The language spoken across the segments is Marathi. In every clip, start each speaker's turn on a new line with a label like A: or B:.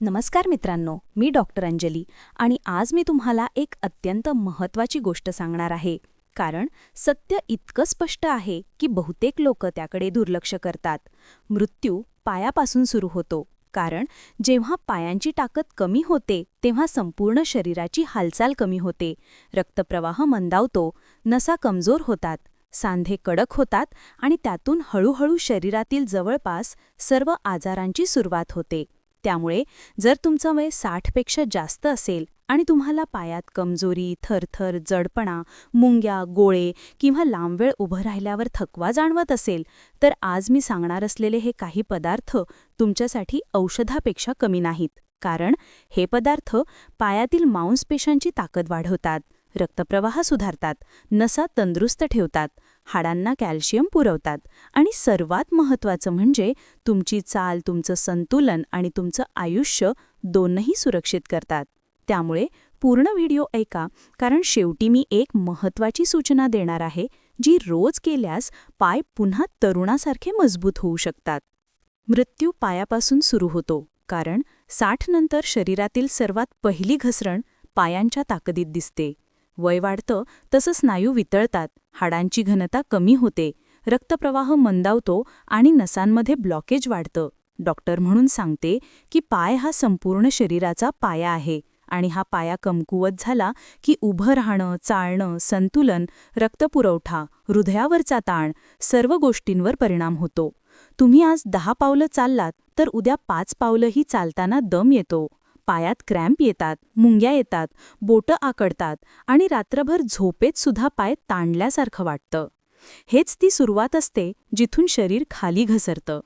A: नमस्कार मित्रांनो मी डॉक्टर अंजली आणि आज मी तुम्हाला एक अत्यंत महत्त्वाची गोष्ट सांगणार आहे. कारण सत्य इतकं स्पष्ट आहे की बहुतेक लोक त्याकडे दुर्लक्ष करतात. मृत्यू पायापासून सुरू होतो. कारण जेव्हा पायांची ताकद कमी होते तेव्हा संपूर्ण शरीराची हालचाल कमी होते. रक्तप्रवाह मंदावतो नसा कमजोर होतात सांधे कडक होतात आणि त्यातून हळूहळू शरीरातील जवळपास सर्व आजारांची सुरुवात होते. त्यामुळे जर तुमचं वय साठपेक्षा जास्त असेल आणि तुम्हाला पायात कमजोरी थरथर जडपणा मुंग्या गोळे किंवा लांब वेळ उभं राहिल्यावर थकवा जाणवत असेल तर आज मी सांगणार असलेले हे काही पदार्थ तुमच्यासाठी औषधापेक्षा कमी नाहीत. कारण हे पदार्थ पायातील मांसपेशांची ताकद वाढवतात रक्तप्रवाह सुधारतात नसा तंदुरुस्त ठेवतात हाडांना कॅल्शियम पुरवतात. आणि सर्वात महत्त्वाचं म्हणजे तुमची चाल तुमचं संतुलन आणि तुमचं आयुष्य दोनही सुरक्षित करतात. त्यामुळे पूर्ण व्हिडिओ ऐका कारण शेवटी मी एक महत्त्वाची सूचना देणार आहे जी रोज केल्यास पाय पुन्हा तरुणासारखे मजबूत होऊ शकतात. मृत्यू पायापासून सुरू होतो कारण साठ नंतर शरीरातील सर्वात पहिली घसरण पायांच्या ताकदीत दिसते. वय वाढतं तसं स्नायू वितळतात. हाडांची घनता कमी होते रक्तप्रवाह मंदावतो आणि नसांमध्ये ब्लॉकेज वाढतं. डॉक्टर म्हणून सांगते की पाय हा संपूर्ण शरीराचा पाया आहे आणि हा पाया कमकुवत झाला की उभं राहणं चालणं संतुलन रक्तपुरवठा हृदयावरचा ताण सर्व गोष्टींवर परिणाम होतो. तुम्ही आज दहा पावलं चाललात तर उद्या पाच पावलंही चालताना दम येतो. पायात क्रॅम्प येतात मुंग्या येतात बोटं आकडतात आणि रात्रभर झोपेत सुद्धा पाय ताणल्यासारखं वाटतं. हेच ती सुरुवात असते जिथून शरीर खाली घसरतं.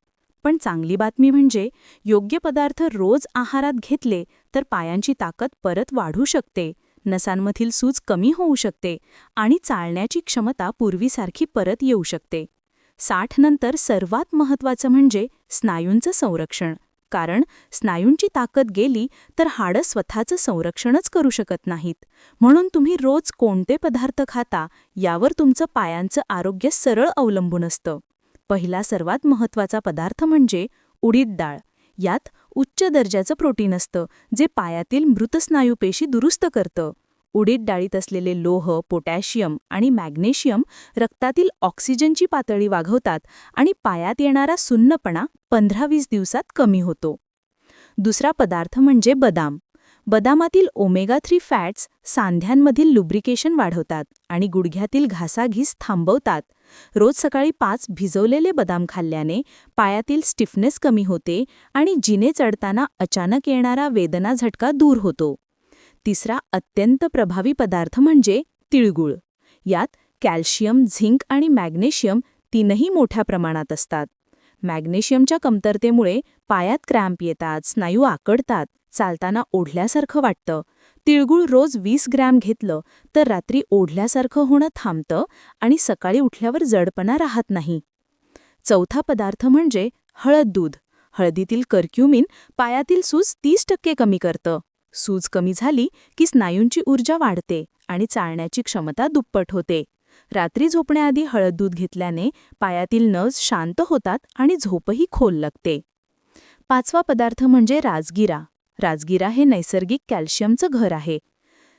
A: पण चांगली बातमी म्हणजे योग्य पदार्थ रोज आहारात घेतले तर पायांची ताकद परत वाढू शकते नसांमधील सूज कमी होऊ शकते आणि चालण्याची क्षमता पूर्वीसारखी परत येऊ शकते. साठ नंतर सर्वात महत्त्वाचं म्हणजे स्नायूंचं संरक्षण. कारण स्नायूंची ताकद गेली तर हाडं स्वतःचं संरक्षणच करू शकत नाहीत. म्हणून तुम्ही रोज कोणते पदार्थ खाता यावर तुमचं पायांचं आरोग्य सरळ अवलंबून असतं. पहिला सर्वात महत्त्वाचा पदार्थ म्हणजे उडीद डाळ. यात उच्च दर्जाचं प्रोटीन असतं जे पायातील मृत स्नायूपेशी दुरुस्त करतं. उडीद डाळीत असलेले लोह पोटॅशियम आणि मॅग्नेशियम रक्तातील ऑक्सिजनची पातळी वाढवतात आणि पायात येणारा सुन्नपणा पंधरा वीस दिवसात कमी होतो. दुसरा पदार्थ म्हणजे बदाम. बदामातील ओमेगा थ्री फॅट्स सांध्यांमधील लुब्रिकेशन वाढवतात आणि गुडघ्यातील घासाघीस थांबवतात. रोज सकाळी पाच भिजवलेले बदाम खाल्ल्याने पायातील स्टिफनेस कमी होते आणि जिने चढताना अचानक येणारा वेदना झटका दूर होतो. तिसरा अत्यंत प्रभावी पदार्थ म्हणजे तिळगुळ. यात कॅल्शियम झिंक आणि मॅग्नेशियम तीनही मोठ्या प्रमाणात असतात. मॅग्नेशियमच्या कमतरतेमुळे पायात क्रॅम्प येतात स्नायू आकडतात चालताना ओढल्यासारखं वाटतं. तिळगुळ रोज वीस ग्रॅम घेतलं तर रात्री ओढल्यासारखं होणं थांबतं आणि सकाळी उठल्यावर जडपणा राहत नाही. चौथा पदार्थ म्हणजे हळद दूध. हळदीतील कर्क्युमिन पायातील सूज तीस टक्के कमी करतं. सूज कमी झाली की स्नायूंची ऊर्जा वाढते आणि चालण्याची क्षमता दुप्पट होते. रात्री झोपण्याआधी हळद दूध घेतल्याने पायातील नस शांत होतात आणि झोपही खोल लागते. पाचवा पदार्थ म्हणजे राजगिरा. राजगिरा हे नैसर्गिक कॅल्शियमचं घर आहे.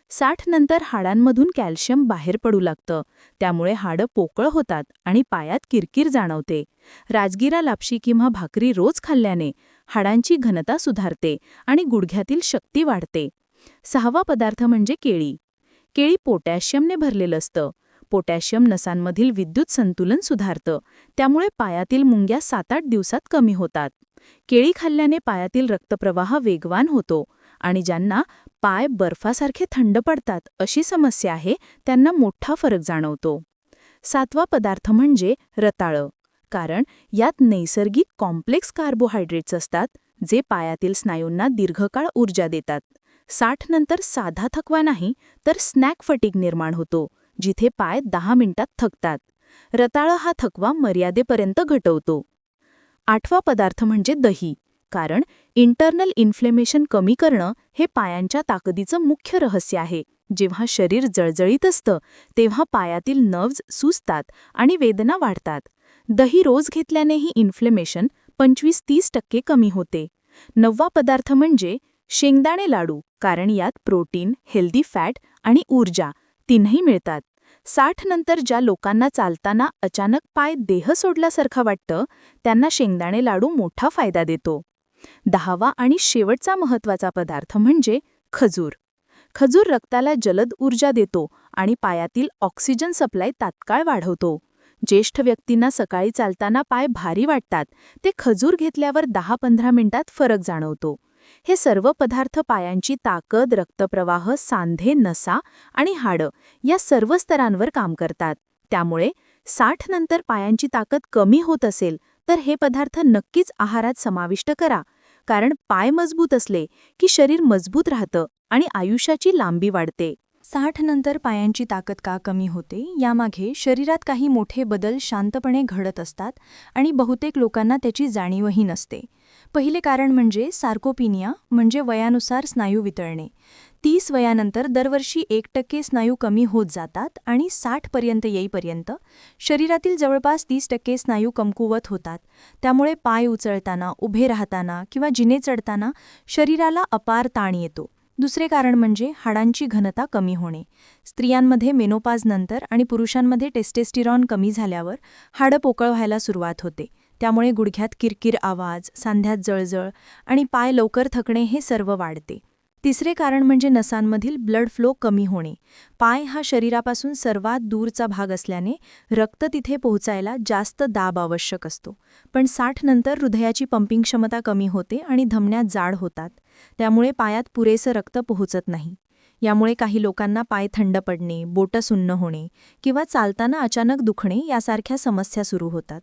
A: साठ नंतर हाडांमधून कॅल्शियम बाहेर पडू लागतं. त्यामुळे हाडं पोकळ होतात आणि पायात किरकिर जाणवते. राजगिरा लापशी किंवा भाकरी रोज खाल्ल्याने हाडांची घनता सुधारते आणि गुडघ्यातील शक्ती वाढते. सहावा पदार्थ म्हणजे केळी. केळी पोटॅशियमने भरलेलं असतं. पोटॅशियम नसांमधील विद्युत संतुलन सुधारतं. त्यामुळे पायातील मुंग्या सात आठ दिवसात कमी होतात. केळी खाल्ल्याने पायातील रक्तप्रवाह वेगवान होतो आणि ज्यांना पाय बर्फासारखे थंड पडतात अशी समस्या आहे त्यांना मोठा फरक जाणवतो. सातवा पदार्थ म्हणजे रताळं. कारण यात नैसर्गिक कॉम्प्लेक्स कार्बोहायड्रेट्स असतात जे पायातील स्नायूंना दीर्घकाळ ऊर्जा देतात. साठ नंतर साधा थकवा नाही तर स्नॅक फटीक निर्माण होतो जिथे पाय दहा मिनिटात थकतात. रताळ हा थकवा मर्यादेपर्यंत घटवतो. आठवा पदार्थ म्हणजे दही कारण इंटरनल इन्फ्लेमेशन कमी करणं हे पायांच्या ताकदीचं मुख्य रहस्य आहे. जेव्हा शरीर जळजळीत असतं तेव्हा पायातील नर्व्ज सुजतात आणि वेदना वाढतात. दही रोज घेतल्यानेही इन्फ्लेमेशन पंचवीस तीस टक्के कमी होते.
B: नववा पदार्थ म्हणजे शेंगदाणे लाडू कारण यात प्रोटीन हेल्दी फॅट आणि ऊर्जा तीनही मिळतात. साठ नंतर ज्या लोकांना चालताना अचानक पाय देह सोडल्यासारखं वाटतं त्यांना शेंगदाणे लाडू मोठा फायदा देतो. दहावा आणि शेवटचा महत्त्वाचा पदार्थ म्हणजे खजूर. खजूर रक्ताला जलद ऊर्जा देतो आणि पायातील ऑक्सिजन सप्लाय तात्काळ वाढवतो. ज्येष्ठ व्यक्तींना सकाळी चालताना पाय भारी वाटतात. ते खजूर घेतल्यावर दहा पंधरा मिनिटात फरक जाणवतो. हे सर्व पदार्थ पायांची ताकद रक्तप्रवाह सांधे नसा आणि हाडं या सर्व स्तरांवर काम करतात. त्यामुळे साठ नंतर पायांची ताकद कमी होत असेल तर हे पदार्थ नक्कीच आहारात समाविष्ट करा. कारण पाय मजबूत असले की शरीर मजबूत राहतं आणि आयुष्याची लांबी वाढते.
A: साठ नंतर पायांची ताकद का कमी होते यामागे शरीरात काही मोठे बदल शांतपणे घडत असतात आणि बहुतेक लोकांना त्याची जाणीवही नसते. पहिले कारण म्हणजे सार्कोपिनिया म्हणजे वयानुसार स्नायू वितळणे. तीस वयानंतर दरवर्षी एक टक्के स्नायू कमी होत जातात आणि साठपर्यंत येईपर्यंत शरीरातील जवळपास तीस टक्के स्नायू कमकुवत होतात. त्यामुळे पाय उचलताना उभे राहताना किंवा जिने चढताना शरीराला अपार ताण येतो. दुसरे कारण म्हणजे हाडांची घनता कमी होणे. स्त्रियांमध्ये मेनोपाजनंतर आणि पुरुषांमध्ये टेस्टेस्टिरॉन कमी झाल्यावर हाडं पोकळ व्हायला सुरुवात होते. त्यामुळे गुडघ्यात किरकिर आवाज सांध्यात जळजळ आणि पाय लवकर थकणे हे सर्व वाढते. तिसरे कारण म्हणजे नसांमधील ब्लड फ्लो कमी होणे. पाय हा शरीरापासून सर्वात दूरचा भाग असल्याने रक्त तिथे पोहोचायला जास्त दाब आवश्यक असतो. पण साठ नंतर हृदयाची पंपिंग क्षमता कमी होते आणि धमन्यात जाड होतात. त्यामुळे पायात पुरेसं रक्त पोहोचत नाही. यामुळे काही लोकांना पाय थंड पडणे बोटं सुन्न होणे किंवा चालताना अचानक दुखणे यासारख्या समस्या सुरू होतात.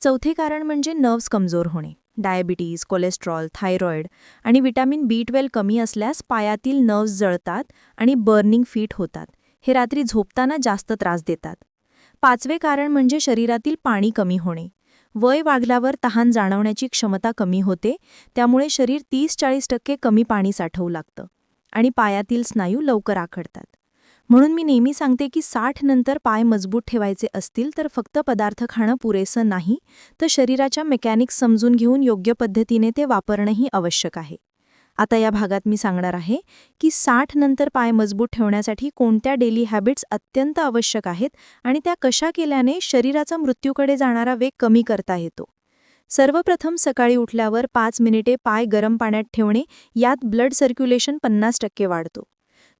A: चौथे कारण म्हणजे नर्व्स कमजोर होणे. डायबिटीज कोलेस्ट्रॉल थायरॉइड आणि विटॅमिन बी ट्वेल्व कमी असल्यास पायातील नर्व्स जळतात आणि बर्निंग फीट होतात. हे रात्री झोपताना जास्त त्रास देतात. पाचवे कारण म्हणजे शरीरातील पाणी कमी होणे. वय वागल्यावर तहान जाणवण्याची क्षमता कमी होते त्यामुळे शरीर तीस चाळीस टक्के कमी पाणी साठवू लागतं आणि पायातील स्नायू लवकर आखडतात. म्हणून मी नेहमी सांगते की साठ नंतर पाय मजबूत ठेवायचे असतील तर फक्त पदार्थ खाणं पुरेसं नाही तर शरीराच्या मेकॅनिक्स समजून घेऊन योग्य पद्धतीने ते वापरणंही आवश्यक आहे. आता या भागात मी सांगणार आहे की साठ नंतर पाय मजबूत ठेवण्यासाठी कोणत्या डेली हॅबिट्स अत्यंत आवश्यक आहेत आणि त्या कशा केल्याने शरीराचा मृत्यूकडे जाणारा वेग कमी करता येतो. सर्वप्रथम सकाळी उठल्यावर पाच मिनिटे पाय गरम पाण्यात ठेवणे यात ब्लड सर्क्युलेशन पन्नास टक्के वाढतो.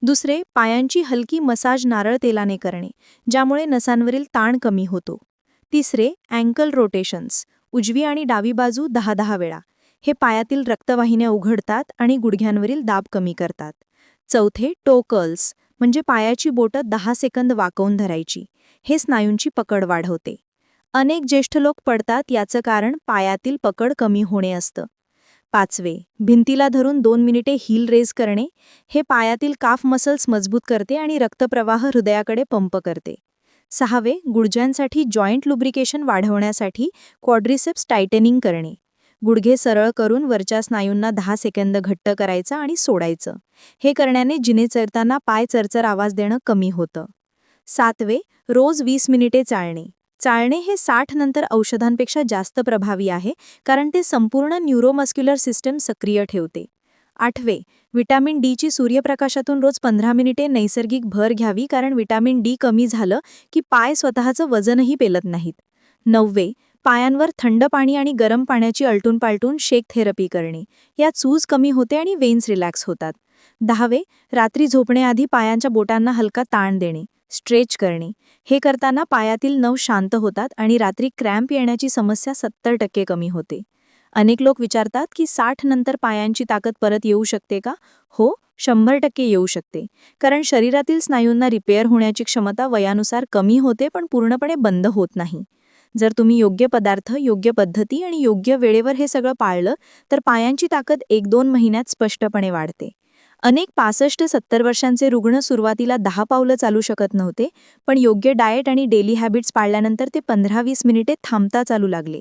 A: दुसरे पायांची हलकी मसाज नारळ तेलाने करणे ज्यामुळे नसांवरील ताण कमी होतो. तिसरे अँकल रोटेशन्स उजवी आणि डावी बाजू दहा दहा वेळा. हे पायातील रक्तवाहिन्या उघडतात आणि गुडघ्यांवरील दाब कमी करतात. चौथे टोकल्स म्हणजे पायाची बोटं दहा सेकंद वाकवून धरायची. हे स्नायूंची पकड वाढवते. अनेक ज्येष्ठ लोक पडतात याचं कारण पायातील पकड कमी होणे असतं. पाचवे भिंतीला धरून दोन मिनिटे हील रेज करणे. हे पायातील काफ मसल्स मजबूत करते आणि रक्तप्रवाह हृदयाकडे पंप करते. सहावे गुडज्यांसाठी जॉईंट लुब्रिकेशन वाढवण्यासाठी क्वाड्रिसेप्स टायटनिंग करणे. गुडघे सरळ करून वरच्या स्नायूंना दहा सेकंद घट्ट करायचं आणि सोडायचं. हे करण्याने जिने चरताना पाय चरचर आवाज देणं कमी होतं. सातवे रोज वीस मिनिटे चालणे. चालणे हे साठ नंतर औषधांपेक्षा जास्त प्रभावी आहे कारण ते संपूर्ण न्यूरोमस्क्युलर सिस्टम सक्रिय ठेवते. आठवे विटॅमिन डीची सूर्यप्रकाशातून रोज पंधरा मिनिटे नैसर्गिक भर घ्यावी कारण विटॅमिन डी कमी झालं की पाय स्वतःचं वजनही पेलत नाहीत. नववे पायांवर थंड पाणी आणि गरम पाण्याची अलटून पालटून शेक थेरपी करणे. यात सूज कमी होते आणि वेन्स रिलॅक्स होतात. दहावे रात्री झोपण्याआधी पायांच्या बोटांना हलका ताण देणे. स्ट्रेच करणे. हे करताना पायातील नव शांत होतात आणि रात्री क्रॅम्प येण्याची समस्या सत्तर टक्के कमी होते. अनेक लोक विचारतात की साठ नंतर पायांची ताकद परत येऊ शकते का? हो शंभर टक्के येऊ शकते. कारण शरीरातील स्नायूंना रिपेअर होण्याची क्षमता वयानुसार कमी होते पण पूर्णपणे बंद होत नाही. जर तुम्ही योग्य पदार्थ योग्य पद्धती आणि योग्य वेळेवर हे सगळं पाळलं तर पायांची ताकद एक दोन महिन्यात स्पष्टपणे वाढते. अनेक पासष्ट सत्तर वर्षांचे रुग्ण सुरुवातीला दहा पावलं चालू शकत नव्हते पण योग्य डाएट आणि डेली हॅबिट्स पाळल्यानंतर ते पंधरा वीस मिनिटे थांबता चालू लागले.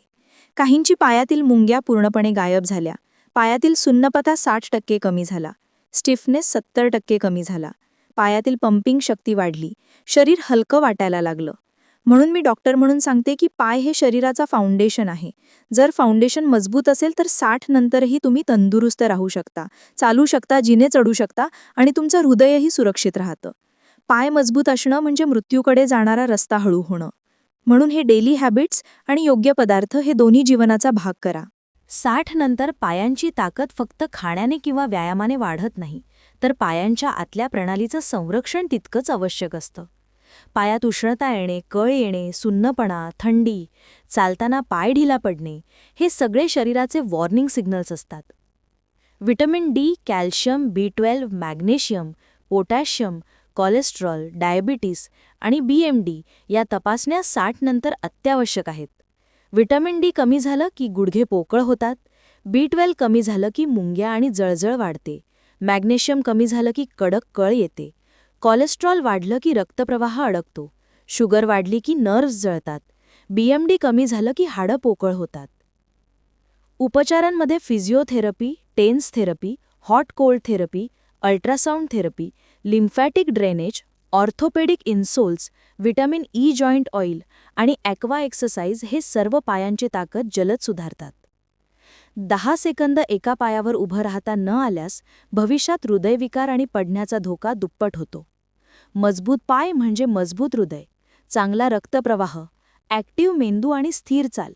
A: काहींची पायातील मुंग्या पूर्णपणे गायब झाल्या. पायातील सुन्नपता साठ टक्के कमी झाला. स्टिफनेस सत्तर टक्के कमी झाला. पायातील पंपिंग शक्ती वाढली. शरीर हलकं वाटायला लागलं.
B: म्हणून मी डॉक्टर म्हणून सांगते की पाय हे शरीराचा फाउंडेशन आहे. जर फाउंडेशन मजबूत असेल तर साठ नंतरही तुम्ही तंदुरुस्त राहू शकता चालू शकता जिने चढू शकता आणि तुमचं हृदयही सुरक्षित राहतं. पाय मजबूत असणं म्हणजे मृत्यूकडे जाणारा रस्ता हळू होणं. म्हणून हे डेली हॅबिट्स आणि योग्य पदार्थ हे दोन्ही जीवनाचा भाग करा.
A: साठ नंतर पायांची ताकद फक्त खाण्याने किंवा व्यायामाने वाढत नाही तर पायांच्या आतल्या प्रणालीचं संरक्षण तितकंच आवश्यक असतं. पायात उष्णता येणे कळ येणे सुन्नपणा थंडी चालताना पाय ढिला पडणे हे सगळे शरीराचे वॉर्निंग सिग्नल्स असतात. Vitamin D calcium B twelve magnesium potassium cholesterol diabetes आणि बी एम डी या तपासण्या साठ नंतर अत्यावश्यक आहेत. व्हिटॅमिन डी कमी झालं की गुडघे पोकळ होतात बी ट्वेल्व कमी झालं की मुंग्या आणि जळजळ वाढते मॅग्नेशियम कमी झालं की कडक कळ येते कोलेस्ट्रॉल वाढलं की रक्तप्रवाह अडकतो. शुगर वाढली की नर्व्स जळतात. बीएमडी कमी झालं की हाडं पोकळ होतात. उपचारांमध्ये physiotherapy TENS therapy hot cold therapy ultrasound therapy lymphatic drainage orthopaedic insoles vitamin E joint oil आणि ॲक्वा एक्सरसाइज हे सर्व पायांची ताकद जलद सुधारतात. दहा सेकंद एका पायावर उभं राहता न आल्यास भविष्यात हृदयविकार आणि पडण्याचा धोका दुप्पट होतो. मजबूत पाय म्हणजे मजबूत हृदय. चांगला रक्तप्रवाह. ॲक्टिव्ह मेंदू आणि स्थिर चाल.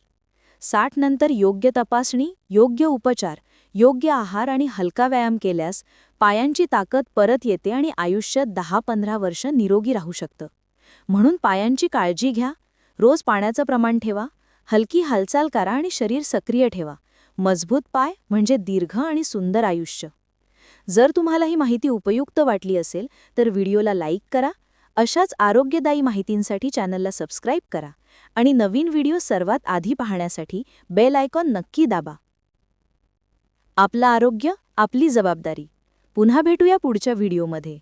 A: साठ नंतर योग्य तपासणी योग्य उपचार योग्य आहार आणि हलका व्यायाम केल्यास पायांची ताकद परत येते आणि आयुष्य दहा पंधरा वर्ष निरोगी राहू शकतं. म्हणून पायांची काळजी घ्या. रोज पाण्याचं प्रमाण ठेवा. हलकी हालचाल करा आणि शरीर सक्रिय ठेवा. मजबूत पाय म्हणजे दीर्घ आणि सुंदर आयुष्य. जर तुम्हाला ही माहिती उपयुक्त वाटली असेल तर व्हिडिओला लाईक करा अशाच आरोग्यदायी माहितींसाठी चॅनलला सबस्क्राईब करा आणि नवीन व्हिडिओ सर्वात आधी पाहण्यासाठी बेल आयकॉन नक्की दाबा. आपलं आरोग्य आपली जबाबदारी. पुन्हा भेटूया पुढच्या व्हिडिओमध्ये.